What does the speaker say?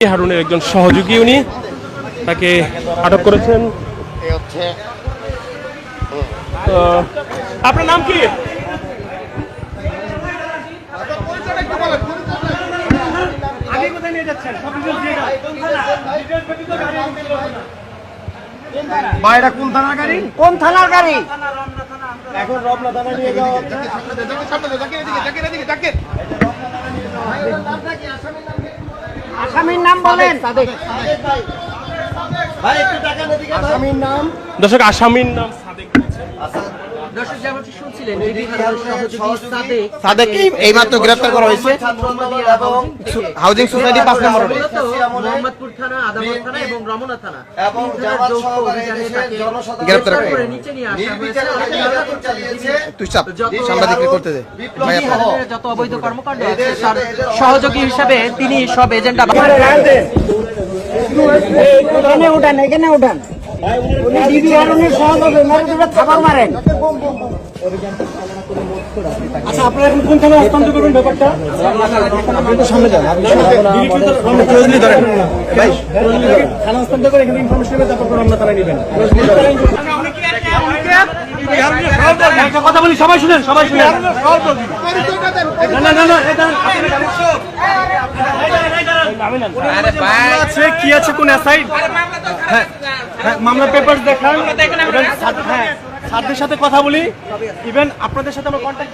হারুনের একজন সহযোগী উনি তাকে আটক করেছেন। এই হচ্ছে তো, আপনার নাম কি? বাইরে কোন থানার গাড়ি? কোন থানার গাড়ি? এখন রমনা থানা নিয়ে যাওয়া আসামির নাম বলেন। দর্শক আসামির নাম দর্শক যেমনটি শুনছিলেন এই সহযোগী সাদেক সাদেক এইমাত্র গ্রেফতার করা হয়েছে এবং হাউজিং সোসাইটি পাঁচ নম্বর মোহাম্মদপুর থানা আদালত থানা এবং রমনা থানা এবং তিন থানার জামাত যৌথ সহকারী অভিযানে দেশের তাকে জনসাধারণ গ্রেপ্তার গ্রেপ্তার করে করে। নিচে নিয়ে আসা হয়েছে নির্বিচারে এবং নির্যাতন চালিয়েছে তুই চাপ যত করতে দে ভাই আপনার বিহারের যত অবৈধ কর্মকাণ্ড আছে তার সহযোগী হিসেবে তিনি সব এজেন্ডা এখানে উঠান এখানে উঠান আচ্ছা আপনারা এখন কোন থানায় হস্তান্তর করবেন ব্যাপারটা? আপনি তো সামনে যান আপনি ধরেন ভাই থানা হস্তান্তর করে এখানে ইনফরমেশন তারপর রমনা থানায় নেবেন। একটা কথা বলি সবাই শুনেন সবাই শুনেন। না না না আছে কি আছে কোন হ্যাঁ। হ্যাঁ মামলার পেপার দেখান। হ্যাঁ সাথে কথা বলি। ইভেন আপনাদের সাথে আমার কন্ট্যাক্ট